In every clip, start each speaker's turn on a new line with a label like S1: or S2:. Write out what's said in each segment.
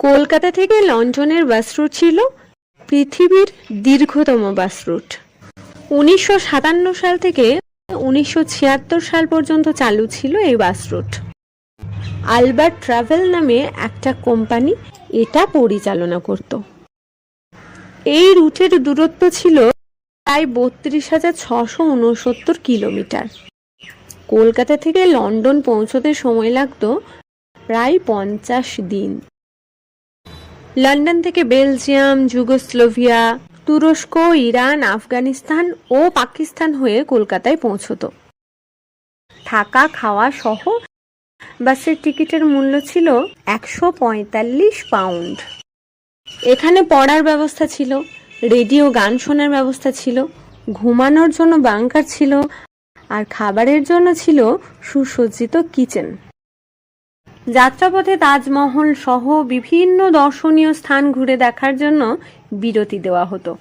S1: কলকাতা থেকে লন্ডনের bus route ছিল পৃথিবীর দীর্ঘতম বাস রুট। উনিশশো সাতান্ন সাল থেকে উনিশশো ছিয়াত্তর সাল পর্যন্ত চালু ছিল এই বাস রুট। আলবার্ট ট্রাভেল নামে একটা কোম্পানি এটা পরিচালনা করত। এই রুটের দূরত্ব ছিল প্রায় বত্রিশ হাজার ছশো উনসত্তর কিলোমিটার। কলকাতা থেকে লন্ডন পৌঁছতে সময় লাগতো প্রায় পঞ্চাশ দিন। লন্ডন থেকে বেলজিয়াম, যুগোস্লোভিয়া, তুরস্ক, ইরান, আফগানিস্তান ও পাকিস্তান হয়ে কলকাতায় পৌঁছতো। থাকা, খাওয়া সহ বাসের টিকিটের মূল্য ছিল একশো পঁয়তাল্লিশ পাউন্ড। এখানে পড়ার ব্যবস্থা ছিল, রেডিও গান শোনার ব্যবস্থা ছিল, ঘুমানোর জন্য বাংকার ছিল, আর খাবারের জন্য ছিল সুসজ্জিত কিচেন। যাত্রাপথে তাজমহল সহ বিভিন্ন দর্শনীয় স্থান ঘুরে দেখার জন্য বিরতি দেওয়া হতো।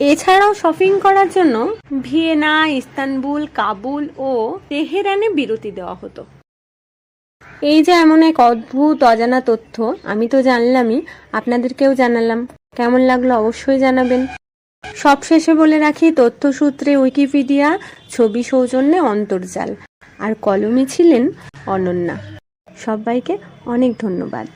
S1: এছাড়াও শপিং করার জন্য ভিয়েনা, ইস্তানবুল, কাবুল ও তেহরানে বিরতি দেওয়া হতো। এই যে এমন এক অদ্ভুত, অজানা তথ্য, আমি তো জানলামই, আপনাদেরকেও জানালাম। কেমন লাগল অবশ্যই জানাবেন। সবশেষে বলে রাখি, তথ্যসূত্রে উইকিপিডিয়া, ছবি সৌজন্যে অন্তর্জাল। আর কলমে ছিলেন অনন্যা। সবাইকে অনেক ধন্যবাদ।